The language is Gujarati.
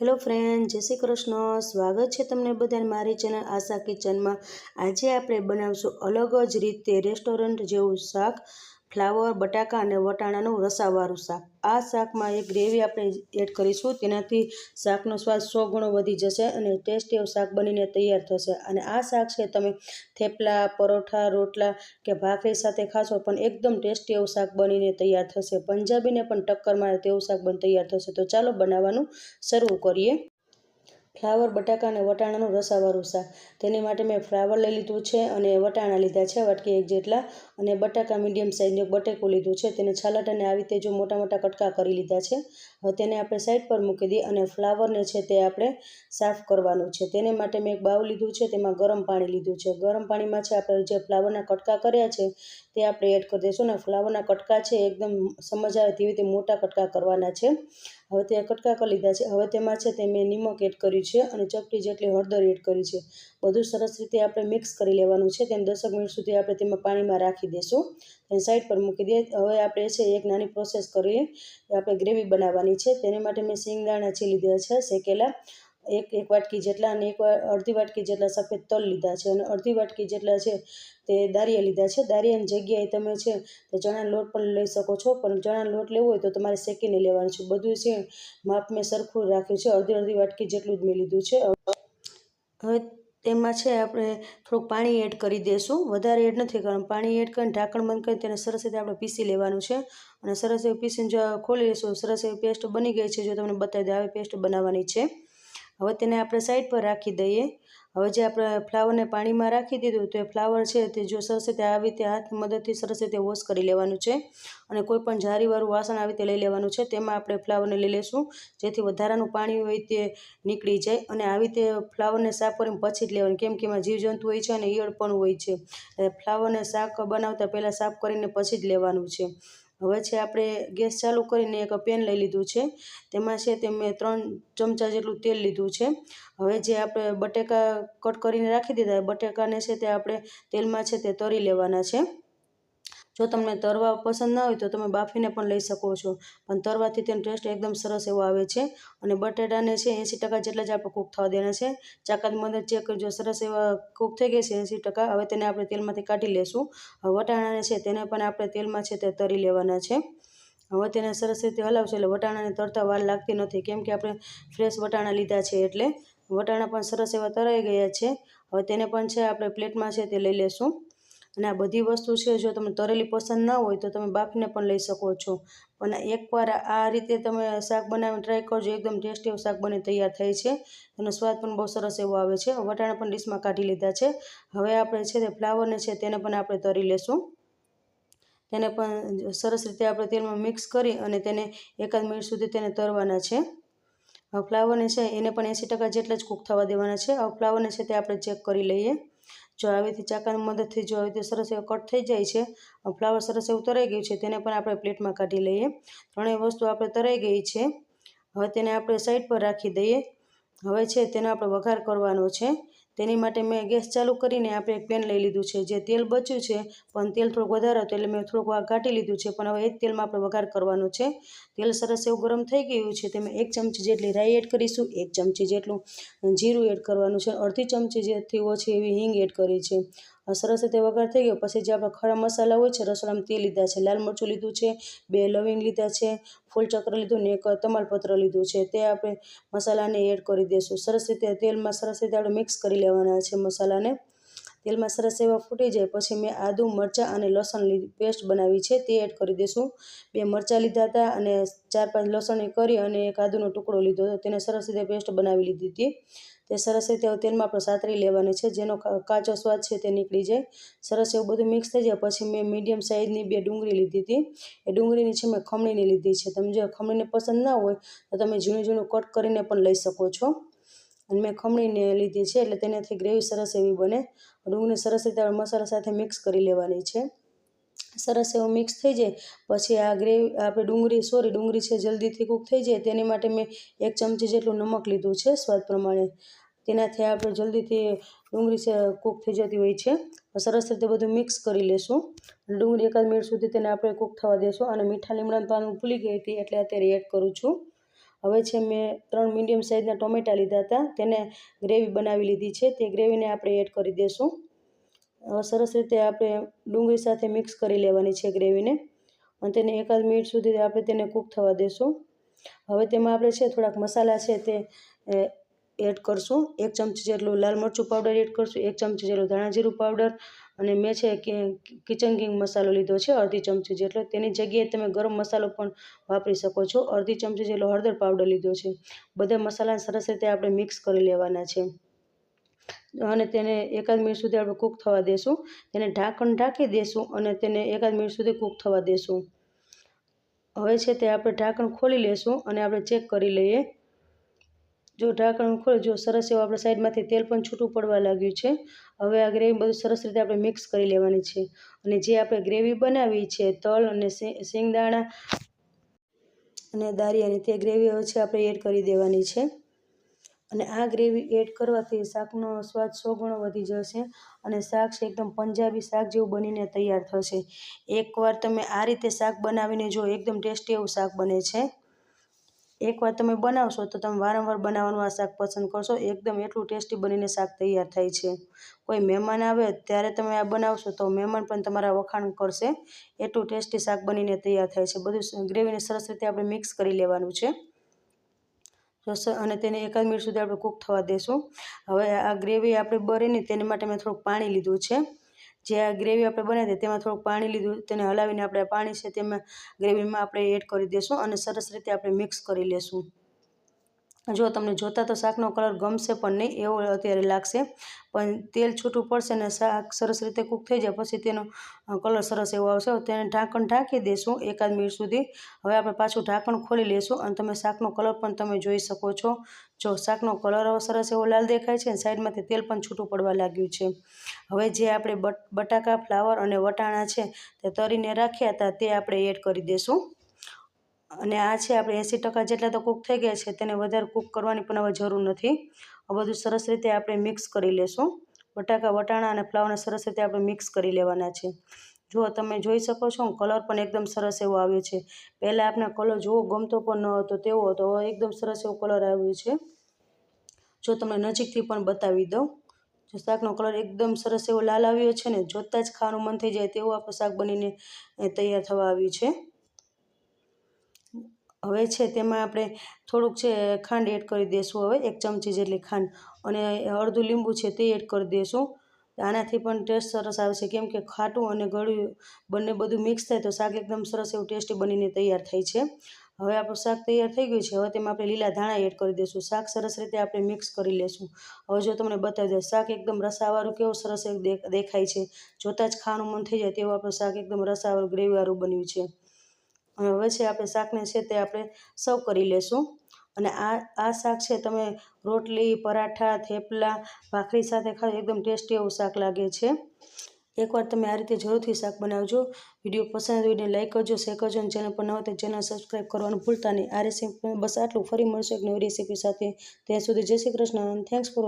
હેલો ફ્રેન્ડ, જય શ્રી કૃષ્ણ. સ્વાગત છે તમને બધાને મારી ચેનલ આશા કિચનમાં. આજે આપણે બનાવશું અલગ જ રીતે રેસ્ટોરન્ટ જેવું શાક. ફ્લાવર, બટાકા અને વટાણાનું રસાવાળું શાક. આ શાકમાં એક ગ્રેવી આપણે એડ કરીશું. તેનાથી શાકનો સ્વાદ સો ગણો વધી જશે અને ટેસ્ટી એવું શાક બનીને તૈયાર થશે. અને આ શાક છે, તમે થેપલા, પરોઠા, રોટલા કે ભાખરી સાથે ખાશો પણ એકદમ ટેસ્ટી એવું શાક બનીને તૈયાર થશે. પંજાબીને પણ ટક્કર મારે તેવું શાક બન, તૈયાર થશે. તો ચાલો બનાવવાનું શરૂ કરીએ. ફ્લાવર, બટાકા અને વટાણાનું રસાવાળું શાક. તેની માટે મેં ફ્લાવર લઈ લીધું છે અને વટાણા લીધા છે, વાટકી એક જેટલા, અને બટાકા મીડિયમ સાઇઝનું બટેકું લીધું છે. તેને છાલાટાને આવી રીતે જો મોટા મોટા કટકા કરી લીધા છે. હવે તેને આપણે સાઈડ પર મૂકી દઈએ અને ફ્લાવરને છે તે આપણે સાફ કરવાનું છે. તેને માટે મેં એક બાઉ લીધું છે, તેમાં ગરમ પાણી લીધું છે. ગરમ પાણીમાં છે આપણે જે ફ્લાવરના કટકા કર્યા છે, તે આપણે એડ કરી દઈશું. અને ફ્લાવરના કટકા છે, એકદમ સમજ આવે તેવી રીતે મોટા કટકા કરવાના છે. હવે તે કટકા કરી લીધા છે. હવે તેમાં છે તે મેં નિમક એડ કર્યું છે અને ચપટી જેટલી હળદર એડ કરી છે. બધું સરસ રીતે આપણે મિક્સ કરી લેવાનું છે. તેને દસક મિનિટ સુધી આપણે તેમાં પાણીમાં રાખી દઈશું તેને સાઈડ પર મૂકી દઈએ. હવે આપણે છે એક નાની પ્રોસેસ કરીએ. આપણે ગ્રેવી બનાવવાની છે. તેને માટે મેં સિંગદાણા છીલી લીધા છે શેકેલા. એક એક વાટકી જેટલા અને એક અડધી વાટકી જેટલા સફેદ તલ લીધા છે અને અડધી વાટકી જેટલા છે તે દારિયા લીધા છે. દારિયાની જગ્યાએ તમે છે તે ચણાનો લોટ પણ લઈ શકો છો, પણ ચણાનો લોટ લેવો હોય તો તમારે શેકીને લેવાનું છે. બધું છે માપ મેં સરખું રાખ્યું છે. અડધી અડધી વાટકી જેટલું જ મેં લીધું છે. હવે તેમાં છે આપણે થોડુંક પાણી એડ કરી દઈશું વધારે એડ નથી કરવાનું. પાણી એડ કરીને ઢાંકણ બંધ કરી તેને સરસ રીતે આપણે પીસી લેવાનું છે. અને સરસ એવી પીસીને જો ખોલી લઈશું સરસ એવી પેસ્ટ બની ગઈ છે. જો તમને બતાવી દે, આવી પેસ્ટ બનાવવાની છે. હવે તેને આપણે સાઈડ પર રાખી દઈએ. હવે જે આપણે ફ્લાવરને પાણીમાં રાખી દીધું તો એ ફ્લાવર છે તે જો સરસ રીતે આવી રીતે હાથ મદદથી સરસ રીતે વોશ કરી લેવાનું છે અને કોઈ પણ જારીવાળું વાસણ આવી રીતે લઈ લેવાનું છે તેમાં આપણે ફ્લાવરને લઈ લઈશું જેથી વધારાનું પાણી હોય તે નીકળી જાય અને આવી રીતે ફ્લાવરને સાફ કરીને પછી જ લેવાનું. કેમ કે એમાં જીવજંતુ હોય છે અને ઈયળ પણ હોય છે. ફ્લાવરને શાક બનાવતા પહેલાં સાફ કરીને પછી જ લેવાનું છે. હવે છે આપણે ગેસ ચાલુ કરીને એક પેન લઈ લીધું છે. તેમાં છે તે મેં ત્રણ ચમચા જેટલું તેલ લીધું છે. હવે જે આપણે બટેકા કટ કરીને રાખી દીધા બટેકાને છે તે આપણે તેલમાં છે તે તરી લેવાના છે. જો તમને તરવા પસંદ ના હોય તો તમે બાફીને પણ લઈ શકો છો. પણ તરવાથી તેનો ટેસ્ટ એકદમ સરસ એવો આવે છે અને બટેટાને છે એંસી ટકા જેટલા જ આપણે કૂક થવા દેના છે. ચાકાની મદદ ચેક કરજો, સરસ એવા કૂક થઈ ગઈ છે એંસી ટકા. હવે તેને આપણે તેલમાંથી કાઢી લેશું. વટાણાને છે તેને પણ આપણે તેલમાં છે તે તરી લેવાના છે. હવે તેને સરસ રીતે હલાવશું એટલે વટાણાને તરતા વાર લાગતી નથી. કેમ કે આપણે ફ્રેશ વટાણા લીધા છે એટલે વટાણા પણ સરસ એવા તરાઈ ગયા છે. હવે તેને પણ છે આપણે પ્લેટમાં છે તે લઈ લેશું. અને આ બધી વસ્તુ છે, જો તમને તરેલી પસંદ ના હોય તો તમે બાફીને પણ લઈ શકો છો. પણ એકવાર આ રીતે તમે શાક બનાવીને ટ્રાય કરજો, એકદમ ટેસ્ટી એવું શાક બની તૈયાર થાય છે. એનો સ્વાદ પણ બહુ સરસ એવો આવે છે. વટાણા પણ ડીશમાં કાઢી લીધા છે. હવે આપણે છે તે ફ્લાવરને છે તેને પણ આપણે તરી લેશું. તેને પણ સરસ રીતે આપણે તેલમાં મિક્સ કરી અને તેને એકાદ મિનિટ સુધી તેને તરવાના છે. ફ્લાવરને છે એને પણ એંસી જેટલા જ કૂક થવા દેવાના છે. હવે ફ્લાવરને છે તે આપણે ચેક કરી લઈએ. જો આવીથી ચાકાની મદદથી જો આવી રીતે સરસ એવો કટ થઈ જાય છે ફ્લાવર સરસ એવું તરાઈ ગયું છે, તેને પણ આપણે પ્લેટમાં કાઢી લઈએ. ત્રણેય વસ્તુ આપણે તરાઈ ગઈ છે. હવે તેને આપણે સાઈડ પર રાખી દઈએ. હવે છે તેનો આપણે વઘાર કરવાનો છે. તેની માટે મેં ગેસ ચાલુ કરીને આપણે એક પેન લઈ લીધું છે. જે તેલ બચ્યું છે, પણ તેલ થોડુંક વધારે હતું એટલે મેં થોડુંક વાર ઘાટી લીધું છે, પણ હવે એ જ તેલમાં આપણે વઘાર કરવાનો છે. તેલ સરસ એવું ગરમ થઈ ગયું છે, તેમાં એક ચમચી જેટલી રાઈ એડ કરીશું, એક ચમચી જેટલું જીરું એડ કરવાનું છે, અડધી ચમચી જેથી ઓછી એવી હિંગ એડ કરી છે. સરસ રીતે વઘાર થઈ ગયો. પછી જે આપણા ખરા મસાલા હોય છે, રસોડામાં તે લીધા છે. લાલ મરચું લીધું છે, બે લવિંગ લીધા છે ફૂલચક્ર લીધું ને એક તમાલપત્ર લીધું છે. તે આપણે મસાલાને એડ કરી દઈશું સરસ રીતે તેલમાં સરસ રીતે આપણે મિક્સ કરી લેવાના છે મસાલાને. તેલમાં સરસ એવા ફૂટી જાય, પછી મેં આદુ, મરચાં અને લસણ પેસ્ટ બનાવી છે, તે એડ કરી દઈશું બે મરચાં લીધા હતા અને ચાર પાંચ લસણ કરી અને એક આદુનો ટુકડો લીધો હતો. તેને સરસ રીતે પેસ્ટ બનાવી લીધી હતી. તે સરસ રીતે તેલમાં આપણે સાતરી લેવાની છે. જેનો કાચો સ્વાદ છે તે નીકળી જાય. સરસ એવું બધું મિક્સ થઈ જાય, પછી મેં મીડિયમ સાઇઝની બે ડુંગળી લીધી હતી. એ ડુંગળીની છે મેં ખમણીની લીધી છે. તમે જો ખમણીને પસંદ ના હોય, તો તમે ઝીણું ઝીણું કટ કરીને પણ લઈ શકો છો. અને મેં ખમણીને લીધી છે, એટલે તેનાથી ગ્રેવી સરસ એવી બને. ડુંગળી સરસ રીતે મસાલા સાથે મિક્સ કરી લેવાની છે. સરસ એવું મિક્સ થઈ જાય, પછી આ ગ્રેવી, આપણે ડુંગળી સોરી ડુંગળી છે, જલ્દીથી કૂક થઈ જાય. તેની માટે મેં એક ચમચી જેટલું નમક લીધું છે, સ્વાદ પ્રમાણે. તેનાથી આપણે જલ્દીથી ડુંગળી છે કૂક થઈ જતી હોય છે. સરસ રીતે બધું મિક્સ કરી લેશું. ડુંગળી એકાદ મિનિટ સુધી તેને આપણે કૂક થવા દેશું. અને મીઠા લીમડાનું પાનું ભૂલી ગઈ હતી, એટલે અત્યારે એડ કરું છું. હવે છે મેં ત્રણ મીડિયમ સાઇઝના ટોમેટા લીધા હતા. તેને ગ્રેવી બનાવી લીધી છે. તે ગ્રેવીને આપણે એડ કરી દઈશું સરસ રીતે આપણે ડુંગળી સાથે મિક્સ કરી લેવાની છે ગ્રેવીને અને તેને એકાદ મિનિટ સુધી આપણે તેને કૂક થવા દઈશું હવે તેમાં આપણે છે થોડાક મસાલા છે તે એડ કરશું. એક ચમચી જેટલું લાલ મરચું પાવડર એડ કરશું. એક ચમચી જેટલું ધાણા પાવડર. અને મેં છે કિચન કિંગ મસાલો લીધો છે, અડધી ચમચી જેટલો. તેની જગ્યાએ તમે ગરમ મસાલો પણ વાપરી શકો છો. અડધી ચમચી જેટલો હળદર પાવડર લીધો છે. બધા મસાલાને સરસ રીતે આપણે મિક્સ કરી લેવાના છે. અને તેને એકાદ મિનિટ સુધી આપણે કૂક થવા દેશું. તેને ઢાંકણ ઢાંકી દેશું અને તેને એકાદ મિનિટ સુધી કૂક થવા દેશું. હવે છે તે આપણે ઢાંકણ ખોલી લેશું અને આપણે ચેક કરી લઈએ. જો ઢાંકણ ખોલી, જો સરસ એવું આપણે સાઈડમાંથી તેલ પણ છૂટું પડવા લાગ્યું છે. હવે આ ગ્રેવી બધું સરસ રીતે આપણે મિક્સ કરી લેવાની છે. અને જે આપણે ગ્રેવી બનાવી છે, તલ અને શેંગદાણા અને દારિયાની તે ગ્રેવી હવે છે આપણે એડ કરી દેવાની છે. અને આ ગ્રેવી એડ કરવાથી શાકનો સ્વાદ સો ગણો વધી જશે અને શાક છે એકદમ પંજાબી શાક જેવું બનીને તૈયાર થશે. એકવાર તમે આ રીતે શાક બનાવીને જો એકદમ ટેસ્ટી એવું શાક બને છે. એકવાર તમે બનાવશો તો તમે વારંવાર બનાવવાનું આ શાક પસંદ કરશો. એકદમ એટલું ટેસ્ટી બનીને શાક તૈયાર થાય છે. કોઈ મહેમાન આવે ત્યારે તમે આ બનાવશો તો મહેમાન પણ તમારા વખાણ કરશે. એટલું ટેસ્ટી શાક બનીને તૈયાર થાય છે. બધું ગ્રેવીને સરસ રીતે આપણે મિક્સ કરી લેવાનું છે. અને તેને એકાદ મિનિટ સુધી આપણે કૂક થવા દઈશું હવે આ ગ્રેવી આપણે બળે તેની માટે મેં થોડુંક પાણી લીધું છે. જે આ ગ્રેવી આપણે બનાવી તેમાં થોડુંક પાણી લીધું તેને હલાવીને આપણે પાણી છે તેમાં ગ્રેવીમાં આપણે એડ કરી દઈશું અને સરસ રીતે આપણે મિક્સ કરી લેશું. જો તમને જોતાં તો શાકનો કલર ગમશે પણ નહીં, એવો અત્યારે લાગશે. પણ તેલ છૂટું પડશે અને શાક સરસ રીતે કૂક થઈ જાય, પછી તેનો કલર સરસ એવો આવશે. તેને ઢાંકણ ઢાંકી દઈશું એકાદ મિનિટ સુધી. હવે આપણે પાછું ઢાંકણ ખોલી લેશું અને તમે શાકનો કલર પણ તમે જોઈ શકો છો. જો શાકનો કલર સરસ એવો લાલ દેખાય છે અને સાઈડમાંથી તેલ પણ છૂટું પડવા લાગ્યું છે. હવે જે આપણે બટાકા, ફ્લાવર અને વટાણા છે તે તરીને રાખ્યા હતા, તે આપણે એડ કરી દઈશું અને આ છે આપણે એંસી ટકા જેટલા તો કૂક થઈ ગયા છે, તેને વધારે કૂક કરવાની પણ હવે જરૂર નથી. આ બધું સરસ રીતે આપણે મિક્સ કરી લેશું. બટાકા, વટાણા અને ફ્લાવરને સરસ રીતે આપણે મિક્સ કરી લેવાના છે. જો તમે જોઈ શકો છો, કલર પણ એકદમ સરસ એવો આવ્યો છે. પહેલાં આપણે કલર જોવો ગમતો પણ ન હતો, તેવો હતો. એકદમ સરસ એવો કલર આવ્યો છે. જો તમને નજીકથી પણ બતાવી દઉં. જો શાકનો કલર એકદમ સરસ એવો લાલ આવ્યો છે ને, જોતાં જ ખાવાનું મન થઈ જાય તેવું આપણું શાક બનીને તૈયાર થવા આવ્યું છે. હવે છે તેમાં આપણે થોડુંક છે ખાંડ એડ કરી દઈશું હવે, એક ચમચી જેટલી ખાંડ. અને અડધું લીંબુ છે તે એડ કરી દઈશું આનાથી પણ ટેસ્ટ સરસ આવશે કેમ કે ખાટું અને ગળ્યું બંને બધું મિક્સ થાય તો શાક એકદમ સરસ એવું ટેસ્ટી બનીને તૈયાર થાય છે. હવે આપણું શાક તૈયાર થઈ ગયું છે. હવે તેમાં આપણે લીલા ધાણા એડ કરી દઈશું શાક સરસ રીતે આપણે મિક્સ કરી લઈશું હવે જો તમને બતાવી દઉં, શાક એકદમ રસાવાળું કેવું સરસ દેખાય છે. જોતાં જ ખાવાનું મન થઈ જાય તેવું આપણું શાક એકદમ રસાવાળું, ગ્રેવીવાળું બન્યું છે. અને હવે છે આપણે શાકને છે તે આપણે સર્વ કરી લેશું. અને આ આ શાક છે તમે રોટલી, પરાઠા, થેપલા, ભાખરી સાથે ખાઓ એકદમ ટેસ્ટી એવું શાક લાગે છે. એકવાર તમે આ રીતે જરૂરથી શાક બનાવજો. વીડિયો પસંદ વીડિયો લાઇક કરજો, શેર કરજો અને ચેનલ પર ન હોય તો ચેનલ સબસ્ક્રાઈબ કરવાનું ભૂલતા નહીં. આ રેસીપી બસ આટલું. ફરી મળશે એક નવી રેસીપી સાથે. ત્યાં સુધી જય શ્રી કૃષ્ણ થેન્ક્સ ફોર